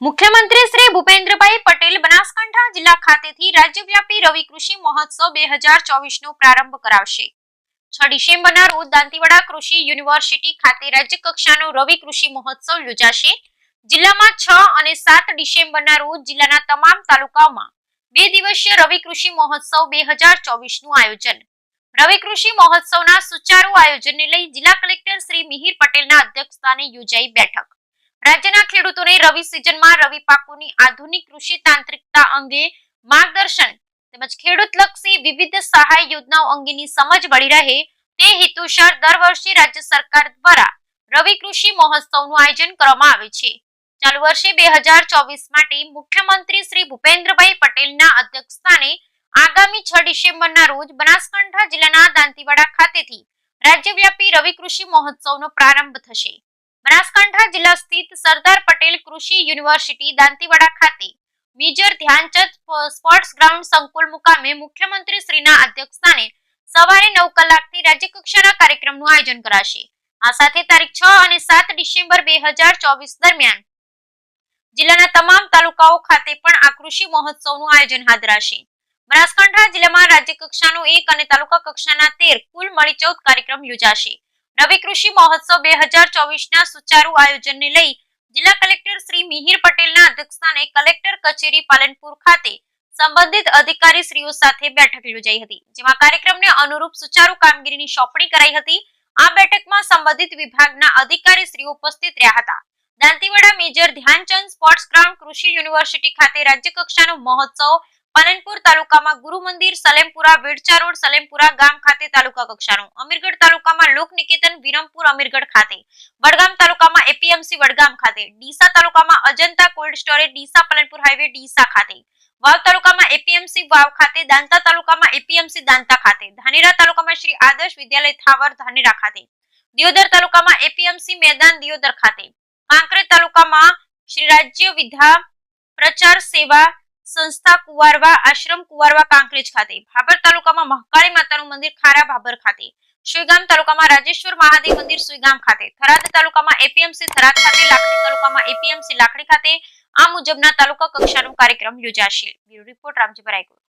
મુખ્યમંત્રી શ્રી ભૂપેન્દ્રભાઈ પટેલ બનાસકાંઠા જિલ્લા ખાતેથી રાજ્યવ્યાપી રવિ કૃષિ મહોત્સવ બે હજાર ચોવીસનો પ્રારંભ કરાવશે. છ ડિસેમ્બરના રોજ દાંતીવાડા કૃષિ યુનિવર્સિટી ખાતે રાજ્ય કક્ષાનો રવિ કૃષિ મહોત્સવ યોજાશે. જિલ્લામાં છ અને સાત ડિસેમ્બરના રોજ જિલ્લાના તમામ તાલુકાઓમાં બે દિવસીય રવિ કૃષિ મહોત્સવ બે હજાર ચોવીસનું આયોજન. રવિ કૃષિ મહોત્સવના સુચારુ આયોજનને લઈ જિલ્લા કલેક્ટર શ્રી મિહિર પટેલના અધ્યક્ષસ્થાને યોજાઈ બેઠક. રાજ્યના ખેડૂતોને રવિ સિઝનમાં રવિ પાકોની આધુનિક કૃષિ તાંત્રિકતા અંગે માર્ગદર્શન તેમજ ખેડૂતલક્ષી વિવિધ સહાય યોજનાઓ અંગેની સમજ મળી રહે તે હેતુસર દર વર્ષે રાજ્ય સરકાર દ્વારા રવિ કૃષિ મહોત્સવનું આયોજન કરવામાં આવે છે. ચાલુ વર્ષે બે હજાર ચોવીસ માટે મુખ્યમંત્રી શ્રી ભૂપેન્દ્રભાઈ પટેલના અધ્યક્ષસ્થાને આગામી છ ડિસેમ્બરના રોજ બનાસકાંઠા જિલ્લાના દાંતીવાડા ખાતેથી રાજ્યવ્યાપી રવિ કૃષિ મહોત્સવનો પ્રારંભ થશે. બનાસકાંઠા જિલ્લા સ્થિત સરદાર પટેલ કૃષિ યુનિવર્સિટી દાંતીવાડા ખાતે મેજર ધ્યાનચંદ સ્પોર્ટ્સ ગ્રાઉન્ડ સંકુલ મુકામે મુખ્યમંત્રી શ્રીના અધ્યક્ષસ્થાને સવારે નવ કલાકથી રાજ્યકક્ષાના કાર્યક્રમનું આયોજન કરાશે. આ સાથે તારીખ છ અને સાત ડિસેમ્બર બે હજાર ચોવીસ દરમિયાન જિલ્લાના તમામ તાલુકાઓ ખાતે પણ આ કૃષિ મહોત્સવનું આયોજન હાથ ધરાશે. બનાસકાંઠા જિલ્લામાં રાજ્ય કક્ષાનો એક અને તાલુકા કક્ષાના તેર કુલ મળી ચૌદ કાર્યક્રમ યોજાશે. નવી કૃષિ મહોત્સવ બે હજાર ચોવીસના સુચારુ આયોજનને લઈ જિલ્લા કલેક્ટર શ્રી મિહિર પટેલના અધ્યક્ષસ્થાને કલેક્ટર કચેરી પાલનપુર ખાતે સંબંધિત અધિકારી શ્રીઓ સાથે બેઠક યોજાઈ હતી, જેમાં કાર્યક્રમને અનુરૂપ સુચારુ કામગીરીની સોંપણી કરાઈ હતી. આ બેઠકમાં સંબંધિત વિભાગના અધિકારી શ્રીઓ ઉપસ્થિત રહ્યા હતા. Dantiwada major Dhyanchand sports ground કૃષિ યુનિવર્સિટી ખાતે રાજ્ય કક્ષાનો મહોત્સવ પાલનપુર તાલુકામાં ગુરુ મંદિર, સલેમપુરા, વેડચા રોડ, સલેમપુરા ગામ ખાતે તાલુકા કક્ષાનું. અમીરગઢ તાલુકામાં લોક નિકેતન વિરમપુર અમીરગઢ ખાતે. વડગામ તાલુકામાં એપીએમસી વડગામ ખાતે. ડીસા તાલુકામાં Ajanta cold storage, Deesa Palanpur highway, Deesa ખાતે. વાવ તાલુકામાં એપીએમસી વાવ ખાતે, દાંતા તાલુકામાં એપીએમસી દાંતા ખાતે. ધાનેરા તાલુકામાં શ્રી આદર્શ વિદ્યાલય થાવર, ધાનેરા ખાતે. દિયોદર તાલુકામાં એપીએમસી મેદાન, દિયોદર ખાતે. કાંકરેજ તાલુકામાં શ્રી રાજ્ય વિદ્યા પ્રચાર સેવા સંસ્થા કુવારવા, આશ્રમ કુવારવા કાંકરેજ ખાતે, ભાભર તાલુકામાં મહાકાળી માતાનું મંદિર ખારા ભાભર ખાતે સુઈગામ તાલુકામાં રાજેશ્વર મહાદેવ મંદિર સુઈગામ ખાતે, થરાદ તાલુકામાં એપીએમસી, થરાદ ખાતે, લાખણી તાલુકામાં એપીએમસી, લાખણી ખાતે, આ મુજબના તાલુકા કક્ષાનો કાર્યક્રમ યોજાશે. Bureau report Ramji રાયકોટ